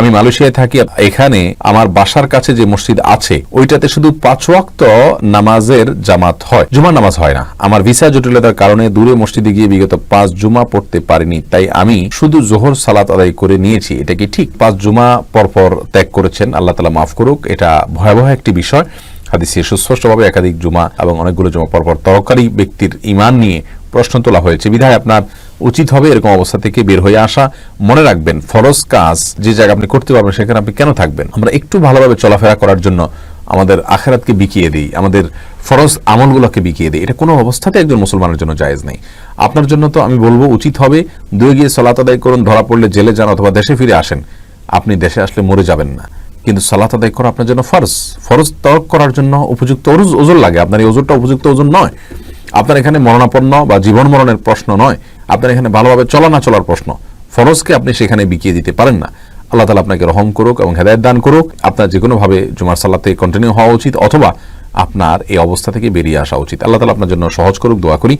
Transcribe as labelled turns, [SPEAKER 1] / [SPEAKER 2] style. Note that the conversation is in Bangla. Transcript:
[SPEAKER 1] আমি মালয়েশিয়ায় থাকি, এখানে আমার বাসার কাছে যে মসজিদ আছে, ওইটাতে শুধু পাঁচ ওয়াক্ত নামাজের জামাত হয়। জুমার নামাজ হয় না। আমার ভিসা জটিলতার কারণে দূরে মসজিদে গিয়ে বিগত পাঁচ জুমা পড়তে পারিনি। তাই আমি শুধু জোহর সালাত আদায় করে নিয়েছি। এটা কি ঠিক? পাঁচ জুমা পরপর ত্যাগ করেছেন। আল্লাহ তালা মাফ করুক। এটা ভয়াবহ একটি বিষয়। হাদিসে সুস্পষ্টভাবে একাধিক জুমা এবং অনেকগুলো জুমা পরপর তরকারি ব্যক্তির ইমান নিয়ে প্রশ্ন তোলা হয়েছে। বিধায় আপনার উচিত হবে এরকম অবস্থা থেকে বের হয়ে আসা। মনে রাখবেন, ফরজ কাজ যে জায়গা আপনি করতে পারবেন সেখানে আপনি কেন থাকবেন? আমরা একটু ভালোভাবে চলাফেরা করার জন্য আমাদের আখেরাতকে বিকিয়ে দিই, আমাদের ফরজ আমলগুলোকে বিকিয়ে দিই। এটা কোনো অবস্থাতে একজন মুসলমানের জন্য জায়েজ নেই। আপনার জন্য তো আমি বলব, উচিত হবে দুয়ে গিয়ে সলাত আদায় করুন, ধরা পড়লে জেলে যান অথবা দেশে ফিরে আসেন। আপনি দেশে আসলে মরে যাবেন না। কিন্তু সালাত আদায় করা আপনার জন্য ফরজ। ফরজ তরক করার জন্য উপযুক্ত ওজন লাগে। আপনার এই ওজনটা উপযুক্ত ওজন নয়। আপনার এখানে মরণাপন্ন বা জীবন মরণের প্রশ্ন নয়, আপনার এখানে ভালোভাবে চলা না চলার প্রশ্ন। ফরজকে আপনি সেখানে বিকিয়ে দিতে পারেন না। আল্লাহ তালা আপনাকে রহম করুক এবং হেদায়ত দান করুক। আপনার যে কোনোভাবে জুমার সাল্লাতে কন্টিনিউ হওয়া উচিত অথবা আপনার এই অবস্থা থেকে বেরিয়ে আসা উচিত। আল্লাহ তালা আপনার জন্য সহজ করুক, দোয়া করি।